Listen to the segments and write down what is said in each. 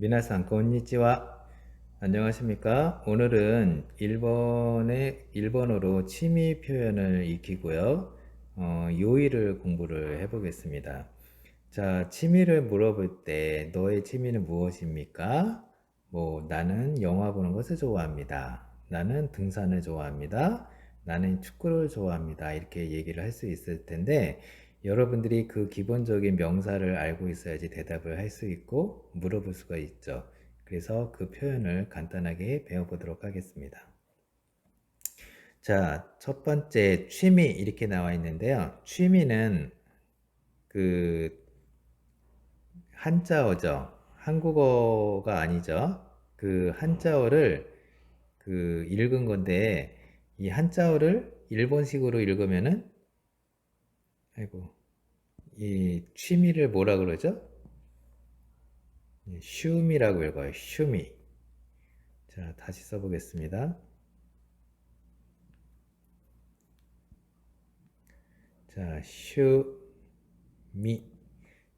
미나상 건니치와 안녕하십니까? 오늘은 일본의 일본어로 취미 표현을 익히고요. 어, 요일을 공부를 해 보겠습니다. 자, 취미를 물어볼 때 너의 취미는 무엇입니까? 뭐 나는 영화 보는 것을 좋아합니다. 나는 등산을 좋아합니다. 나는 축구를 좋아합니다. 이렇게 얘기를 할 수 있을 텐데 여러분들이 그 기본적인 명사를 알고 있어야지 대답을 할 수 있고 물어볼 수가 있죠. 그래서 그 표현을 간단하게 배워보도록 하겠습니다. 자, 첫 번째 취미 이렇게 나와 있는데요. 취미는 그 한자어죠. 한국어가 아니죠. 그 한자어를 그 읽은 건데 이 한자어를 일본식으로 읽으면은 아이고 이 취미를 뭐라 그러죠? 슈미라고 읽어요. 슈미. 자, 다시 써보겠습니다. 자, 슈미.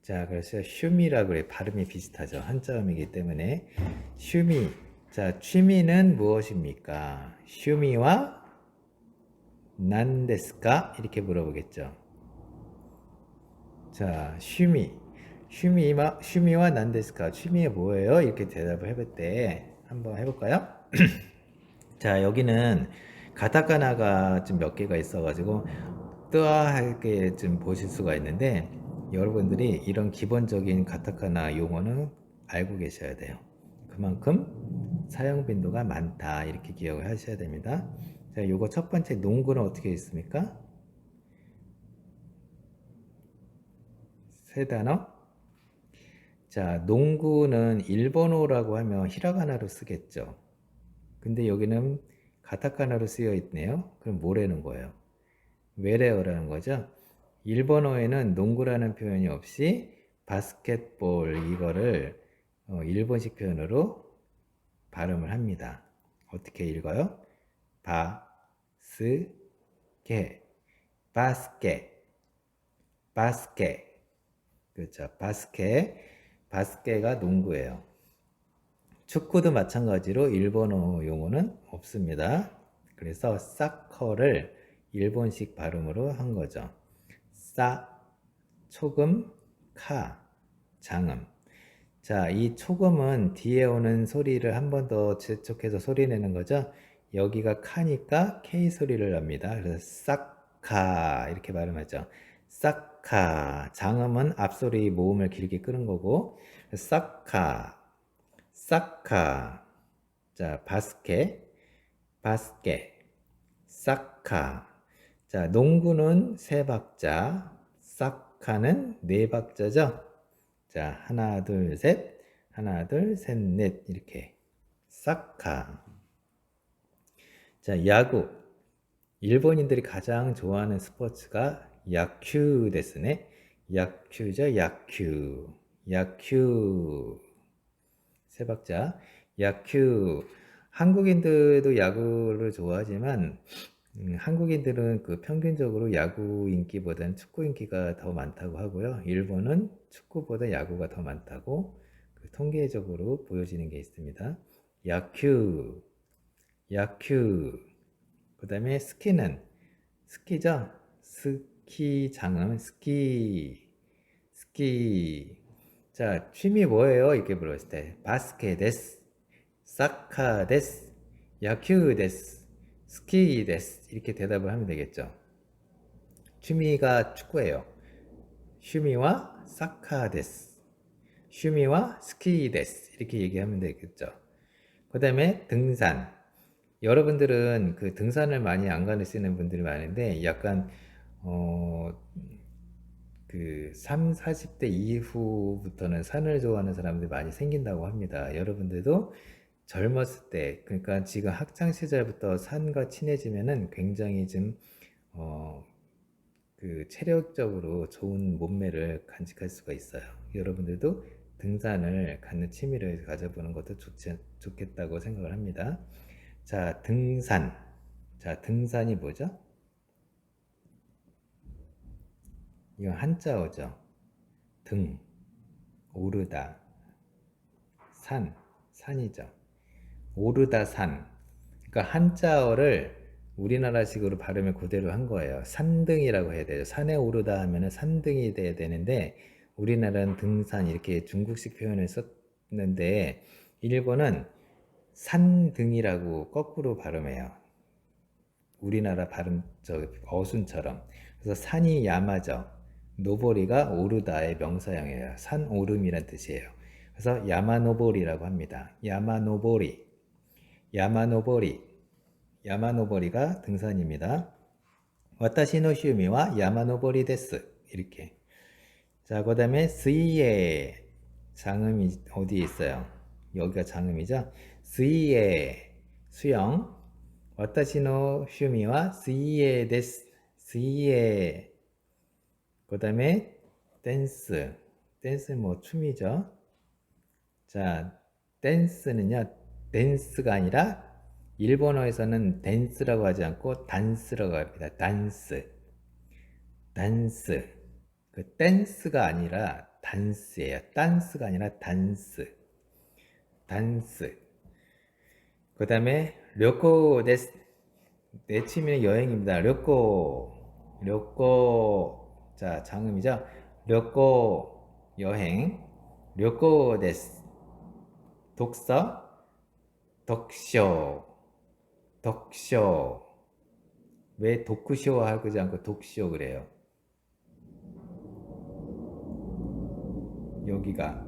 자, 그래서 슈미라고 그래. 발음이 비슷하죠. 한자음이기 때문에. 슈미. 자, 취미는 무엇입니까? 슈미와 난데스까? 이렇게 물어보겠죠. 자, 슈미. 슈미와, 슈미와 난데스까? 취미가 뭐예요? 이렇게 대답을 해볼 때 한번 해볼까요? 자, 여기는 가타카나가 좀 몇 개가 있어가지고 뜨아하게 좀 보실 수가 있는데 여러분들이 이런 기본적인 가타카나 용어는 알고 계셔야 돼요. 그만큼 사용 빈도가 많다 이렇게 기억을 하셔야 됩니다. 자, 요거 첫 번째 농구는 어떻게 있습니까? 세 단어. 자, 농구는 일본어라고 하면 히라가나로 쓰겠죠. 근데 여기는 가타카나로 쓰여 있네요. 그럼 뭐라는 거예요? 외래어라는 거죠. 일본어에는 농구라는 표현이 없이 바스켓볼 이거를 어, 일본식 표현으로 발음을 합니다. 어떻게 읽어요? 바스케 바스케 바스케 그렇죠. 바스케 바스케가 농구예요. 축구도 마찬가지로 일본어 용어는 없습니다. 그래서 사커를 일본식 발음으로 한 거죠. 싸, 초금, 카, 장음. 자, 이 초금은 뒤에 오는 소리를 한 번 더 재촉해서 소리 내는 거죠. 여기가 카니까 K 소리를 납니다. 그래서 싹카 이렇게 발음하죠. 싹카. 장음은 앞소리 모음을 길게 끄는 거고 싹카. 싹카. 자, 바스케. 바스케. 싹카. 자, 농구는 세 박자, 싹카는 네 박자죠. 자, 하나, 둘, 셋, 하나, 둘, 셋, 넷, 이렇게. 싹카. 자, 야구. 일본인들이 가장 좋아하는 스포츠가 데스네. 야큐죠, 야큐. 야큐. 세 박자. 야큐. 한국인들도 야구를 좋아하지만 음, 한국인들은 그 평균적으로 야구 인기보다는 축구 인기가 더 많다고 하고요. 일본은 축구보다 야구가 더 많다고 그 통계적으로 보여지는 게 있습니다. 야큐, 야큐. 그 다음에 스키는 스키죠. 스 키 장은 스키, 스키. 자, 취미 뭐예요? 이렇게 물었을 때 바스케 데스, 사카 데스, 야큐 데스. 스키 데스 이렇게 대답을 하면 되겠죠. 취미가 축구예요. 슈미와 사카 데스. 슈미와 스키 데스 이렇게 얘기하면 되겠죠. 그 다음에 등산. 여러분들은 그 등산을 많이 안 가시는 분들이 많은데 약간 어, 그 3, 40대 이후부터는 산을 좋아하는 사람들이 많이 생긴다고 합니다. 여러분들도 젊었을 때, 그러니까 지금 학창 시절부터 산과 친해지면은 굉장히 좀, 어, 그 체력적으로 좋은 몸매를 간직할 수가 있어요. 여러분들도 등산을 갖는 취미를 가져보는 것도 좋지, 좋겠다고 생각을 합니다. 자, 등산. 자, 등산이 뭐죠? 이건 한자어죠. 등, 오르다, 산, 산이죠. 오르다 산. 그러니까 한자어를 우리나라식으로 발음을 그대로 한 거예요. 산등이라고 해야 돼요. 산에 오르다 하면은 산등이 돼야 되는데 우리나라는 등산 이렇게 중국식 표현을 썼는데 일본은 산등이라고 거꾸로 발음해요. 우리나라 발음 저 어순처럼. 그래서 산이 야마죠. 노보리가 오르다의 명사형이에요. 산 오름이란 뜻이에요. 그래서 야마노보리라고 합니다. 야마노보리. 야마노보리. 야마노보리가 등산입니다. 와타시노 슈미와 야마노보리 데스. 이렇게. 자, 그 다음에 스이에 장음이 어디에 있어요? 여기가 장음이죠? 스이에 수영. 와타시노 슈미와 스이에 데스. 스이에 그 다음에 댄스. 댄스 뭐 춤이죠. 자, 댄스는요. 댄스가 아니라 일본어에서는 댄스라고 하지 않고 단스라고 합니다. 단스. 단스. 그 댄스가 아니라 단스예요. 댄스가 아니라 단스. 단스. 그 다음에 료코 데스. 내 취미는 여행입니다. 료코. 료코. 자, 장음이죠. 료코 여행. 료코 데스. 독서. 덕쇼. 덕쇼. 왜 도쿠쇼 하지 않고 독쇼 그래요? 여기가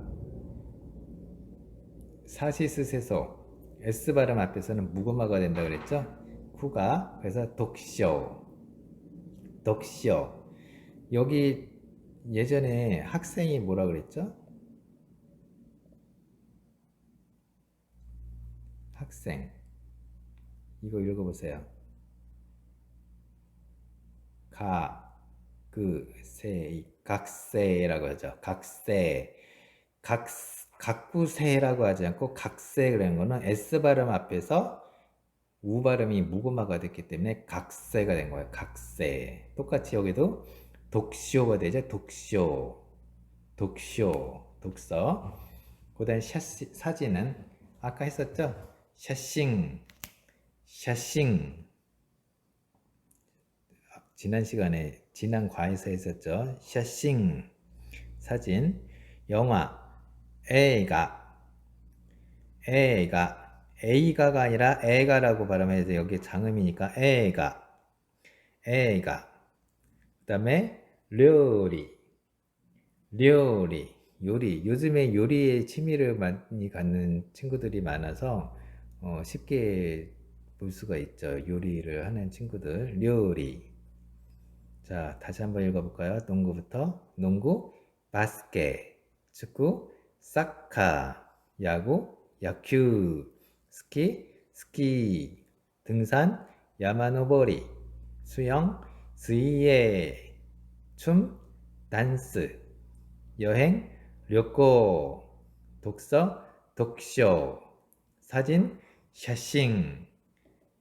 사시스세소 S 발음 앞에서는 무고마가 된다 그랬죠? 쿠가 그래서 독쇼 독쇼 여기 예전에 학생이 뭐라 그랬죠? 학생 이거 읽어보세요. 가, 그, 세, 각세라고 하죠. 각세. 각, 각구세라고 하지 않고 각세 그런 거는 S 발음 앞에서 우 발음이 무고마가 됐기 때문에 각세가 된 거예요. 각세. 똑같이 여기도 독쇼가 되죠. 독쇼. 독쇼. 독서. 그 다음 사진은 아까 했었죠? 샤싱. 샤싱. 지난 시간에 지난 과에서 했었죠. 샤싱 사진 영화 에가 에가 에이가가 아니라 에가라고 발음해서 여기 장음이니까 에가 에가 그 다음에 료리 료리 요리. 요즘에 요리에 취미를 많이 갖는 친구들이 많아서 어, 쉽게 볼 수가 있죠. 요리를 하는 친구들. 요리 자, 다시 한번 읽어볼까요? 농구부터. 농구, 바스켓, 축구, 사카, 야구, 야큐, 스키, 스키, 등산, 야마노보리, 수영, 스이에, 춤, 단스, 여행, 료코, 독서, 독쇼, 사진, 샤싱,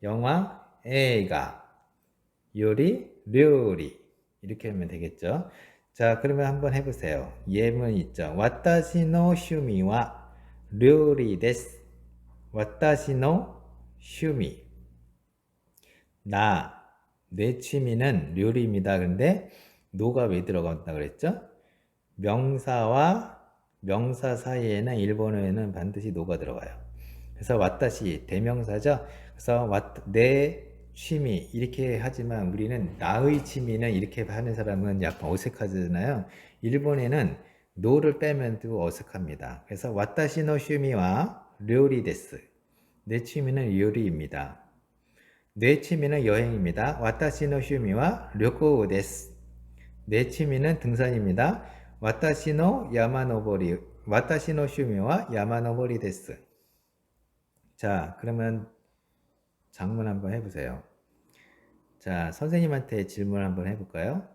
영화, 에이가, 요리, 료리 이렇게 하면 되겠죠. 자, 그러면 한번 해보세요. 예문 있죠. 와타시노 슈미와 료리 데스. 와타시노 슈미. 나, 내 취미는 료리입니다. 근데 노가 왜 들어간다 그랬죠? 명사와 명사 사이에는 일본어에는 반드시 노가 들어가요. 그래서 와타시 대명사죠. 그래서 내 취미 이렇게 하지만 우리는 나의 취미는 이렇게 하는 사람은 약간 어색하잖아요. 일본에는 노를 빼면 또 어색합니다. 그래서 와타시노 슈미와 료리 데스. 내 취미는 요리입니다. 내 취미는 여행입니다. 와타시노 슈미와 료코 데스. 내 취미는 등산입니다. 와타시노 야마노보리. 와타시노 슈미와 야마노보리 데스. 자, 그러면 장문 한번 해보세요. 자, 선생님한테 질문 한번 해볼까요?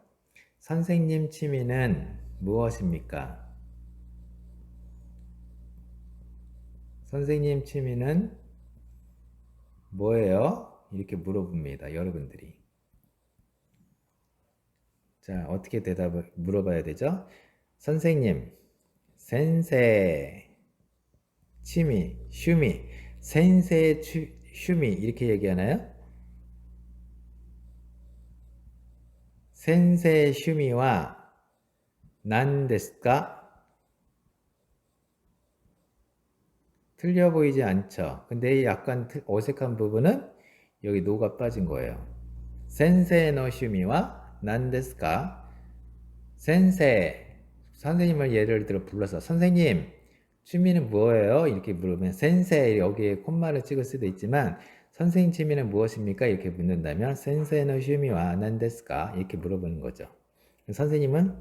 선생님 취미는 무엇입니까? 선생님 취미는 뭐예요? 이렇게 물어봅니다. 여러분들이. 자, 어떻게 대답을 물어봐야 되죠? 선생님, 센세, 취미, 슈미, 센세 추, 슈미 이렇게 얘기하나요? 센세 슈미와 난 데스까? 틀려 보이지 않죠. 근데 약간 틀- 어색한 부분은 여기 노가 빠진 거예요. 센세 노 슈미와 난 데스까? 센세 선생님을 예를 들어 불러서 선생님 취미는 뭐예요? 이렇게 물으면 센세 여기에 콤마를 찍을 수도 있지만 선생님 취미는 무엇입니까? 이렇게 묻는다면 센세노 슈미와 난데스까? 이렇게 물어보는 거죠. 선생님은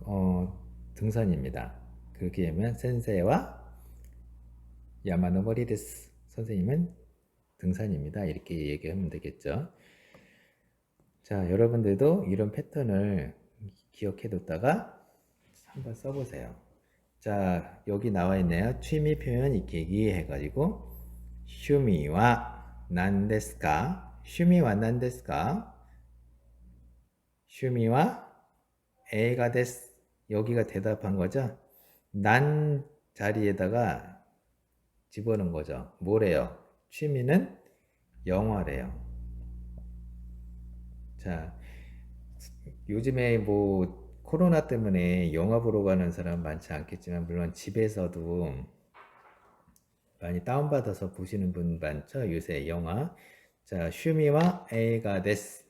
어, 등산입니다. 그렇게 하면 센세와 야마노모리 데스 선생님은 등산입니다. 이렇게 얘기하면 되겠죠. 자, 여러분들도 이런 패턴을 기억해 뒀다가 한번 써보세요. 자, 여기 나와 있네요. 취미 표현 익히기 해가지고 슈미와 난데스까 슈미와 난데스까 슈미와 에가 데스 여기가 대답한 거죠. 난 자리에다가 집어넣은 거죠. 뭐래요? 취미는 영화래요. 자, 요즘에 뭐 코로나 때문에 영화 보러 가는 사람 많지 않겠지만 물론 집에서도 많이 다운받아서 보시는 분 많죠? 요새 영화. 자, 슈미와 에가 데스.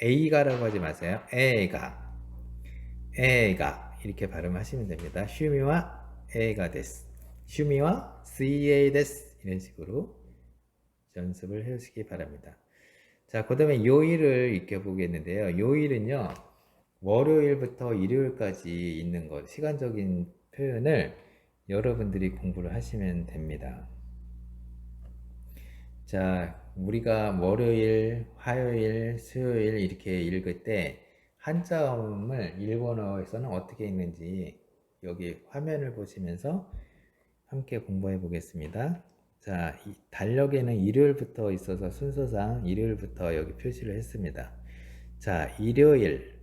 에이가라고 하지 마세요. 에가. 에가. 이렇게 발음하시면 됩니다. 슈미와 에가 데스. 슈미와 CA 데스. 이런 식으로 연습을 해 주시기 바랍니다. 자, 그 다음에 요일을 익혀보겠는데요. 요일은요, 월요일부터 일요일까지 있는 것, 시간적인 표현을 여러분들이 공부를 하시면 됩니다. 자, 우리가 월요일, 화요일, 수요일 이렇게 읽을 때 한자음을 일본어에서는 어떻게 읽는지 여기 화면을 보시면서 함께 공부해 보겠습니다. 자, 이 달력에는 일요일부터 있어서 순서상 일요일부터 여기 표시를 했습니다. 자, 일요일.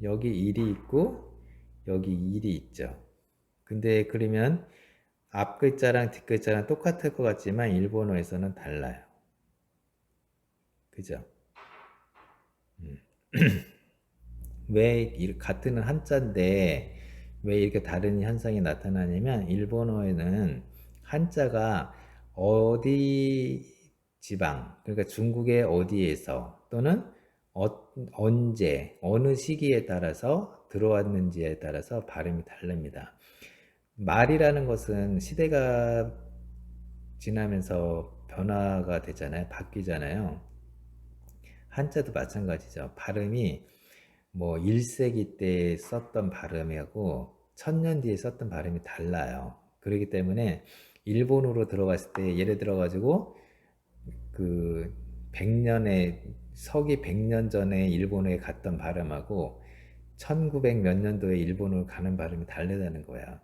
여기 일이 있고 여기 일이 있죠. 근데 그러면 앞 글자랑 뒷 글자랑 똑같을 것 같지만 일본어에서는 달라요. 그죠? 음. 왜 이- 같은 한자인데 왜 이렇게 다른 현상이 나타나냐면 일본어에는 한자가 어디 지방 그러니까 중국의 어디에서 또는 어, 언제 어느 시기에 따라서 들어왔는지에 따라서 발음이 다릅니다. 말이라는 것은 시대가 지나면서 변화가 되잖아요. 바뀌잖아요. 한자도 마찬가지죠. 발음이 뭐 1세기 때 썼던 발음하고 천년 뒤에 썼던 발음이 달라요. 그렇기 때문에 일본으로 들어갔을 때 예를 들어 가지고 그 100년에 서기 100년 전에 일본에 갔던 발음하고 1900 몇 년도에 일본으로 가는 발음이 다르다는 거야.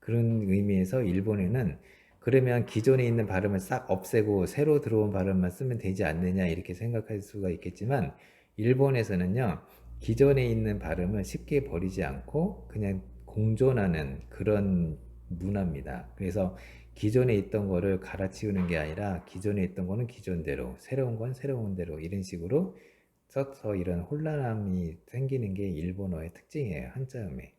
그런 의미에서 일본에는 그러면 기존에 있는 발음을 싹 없애고 새로 들어온 발음만 쓰면 되지 않느냐 이렇게 생각할 수가 있겠지만 일본에서는요 기존에 있는 발음을 쉽게 버리지 않고 그냥 공존하는 그런 문화입니다. 그래서 기존에 있던 거를 갈아치우는 게 아니라 기존에 있던 거는 기존대로 새로운 건 새로운 대로 이런 식으로 써서 이런 혼란함이 생기는 게 일본어의 특징이에요 한자음에.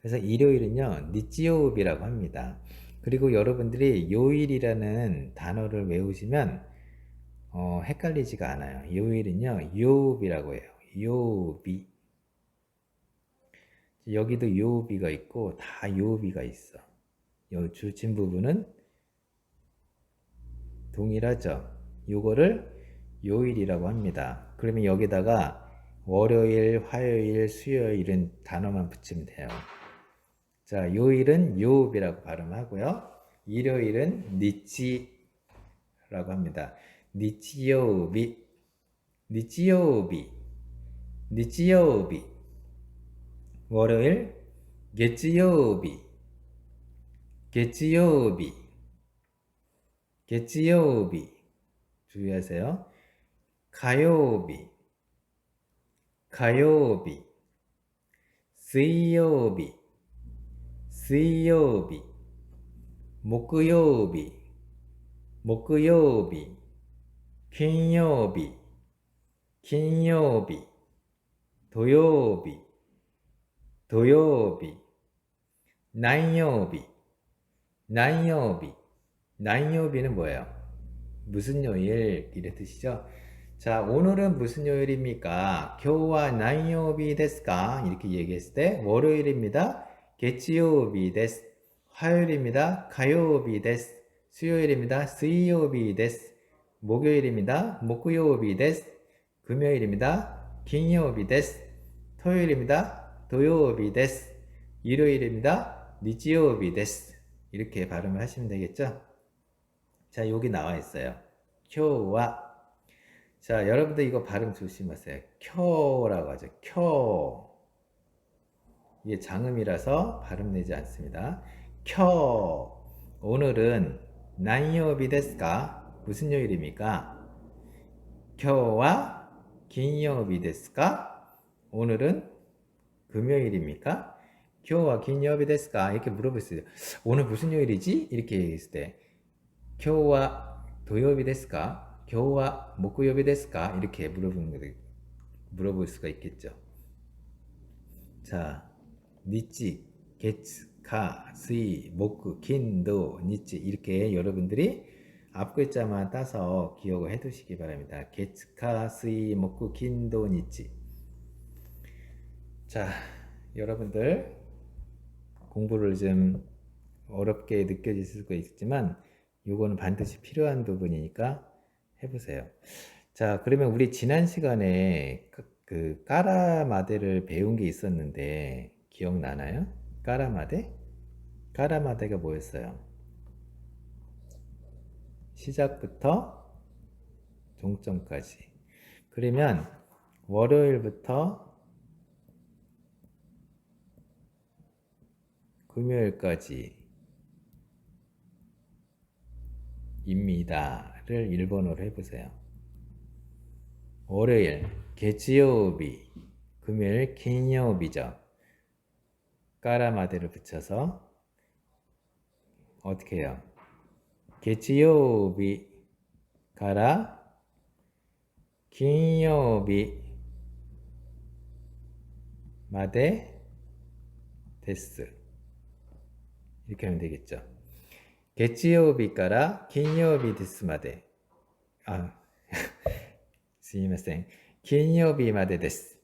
그래서 일요일은요 니치요읍이라고 합니다. 그리고 여러분들이 요일이라는 단어를 외우시면 어, 헷갈리지가 않아요. 요일은요 요읍이라고 해요. 요비 여기도 요비가 있고 다 요비가 있어 요 줄침 부분은 동일하죠. 요거를 요일이라고 합니다. 그러면 여기다가 월요일, 화요일, 수요일 이런 단어만 붙이면 돼요. 자, 요일은 요읍이라고 발음하고요. 일요일은 니치라고 합니다. 니치요비, 니치요비, 니치요비. 월요일月曜日月曜日月曜日注意하세 요. 火曜日火曜日水曜日水曜日木曜日木曜日金曜日金曜日土曜日,曜日土曜日何曜日何曜日何曜日는 뭐예요? 무슨 요일 이래 뜻이죠? 자, 오늘은 무슨 요일입니까? 교와 난요비 데스까? 이렇게 얘기했을 때 월요일입니다. 개치요비 데스. 화요일입니다. 가요비 데스. 수요일입니다. 수요비 데스. 목요일입니다. 목요비 데스. 금요일입니다.金曜日 데스. 토요일입니다. 도요비 데스. 일요일입니다. 니치요비 데스. 이렇게 발음을 하시면 되겠죠? 자, 여기 나와 있어요. 교와 자, 여러분들 이거 발음 조심하세요. 켜라고 하죠. 켜. 이게 장음이라서 발음 내지 않습니다. 켜. 오늘은 난요비 데스까? 무슨 요일입니까? 켜와 긴요비 데스까? 오늘은 금요일입니까? 교와 긴요비 데스까? 이렇게 물어봤어요. 오늘 무슨 요일이지? 이렇게 얘기했을 때 교와 도요비 데스까? 교와 목요비 데스까? 이렇게 물어보는 물어볼 수가 있겠죠. 자, 니치, 게츠, 가, 스이, 목, 긴, 도, 니치 이렇게 여러분들이 앞 글자만 따서 기억을 해두시기 바랍니다. 게츠, 가, 스이, 목, 긴, 도, 니치 자, 여러분들 공부를 좀 어렵게 느껴질 수가 있지만 이거는 반드시 필요한 부분이니까 해보세요. 자, 그러면 우리 지난 시간에 그, 그 까라마데를 배운 게 있었는데 기억나나요? 까라마데? 까라마데가 뭐였어요? 시작부터 종점까지. 그러면 월요일부터 금요일까지 입니다를 일본어로 해보세요. 월요일, 개지요비, 금요일, 긴요비죠. 까라마데를 붙여서 어떻게 해요? 개지요비 가라 긴요비 마데 데스 이렇게 하면 되겠죠. 月曜日から金曜日ですまで。あ、すいません。金曜日までです。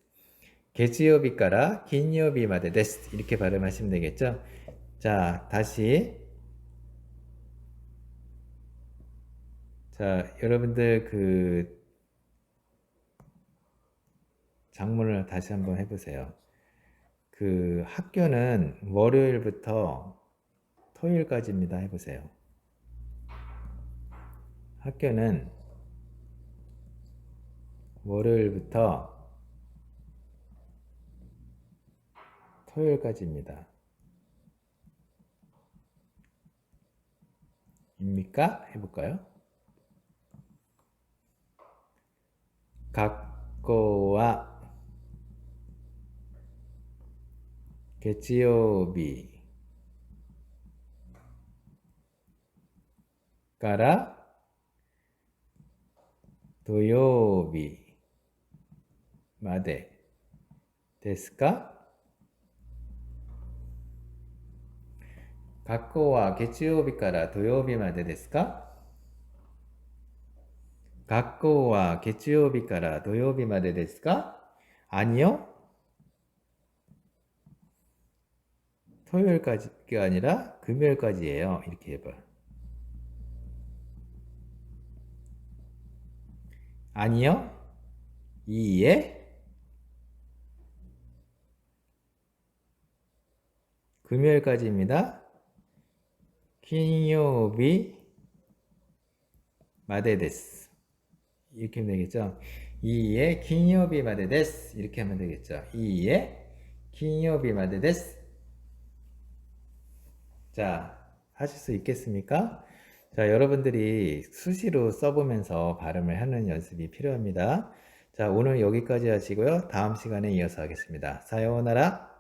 月曜日から金曜日までです. 이렇게 발음하시면 되겠죠? 자, 다시. 자, 여러분들 그 장문을 다시 한번 해보세요. 그 학교는 월요일부터 토요일까지입니다. 해보세요. 학교는 월요일부터 토요일까지입니다. 입니까? 해볼까요? 각고와 개지요비 から土曜日までですか学校は月曜日から土曜日までですか学校は月曜日から土曜日までですか아니요 토요일까지가 아니라 금요일까지예요. 이렇게 해봐. 아니요. 이에 금요일까지입니다. 퀸요비 마데데스 이렇게 하면 되겠죠. 이에 퀸요비 마데데스 이렇게 하면 되겠죠. 이에 퀸요비 마데데스 자 하실 수 있겠습니까? 자, 여러분들이 수시로 써보면서 발음을 하는 연습이 필요합니다. 자, 오늘 여기까지 하시고요. 다음 시간에 이어서 하겠습니다. 사요나라.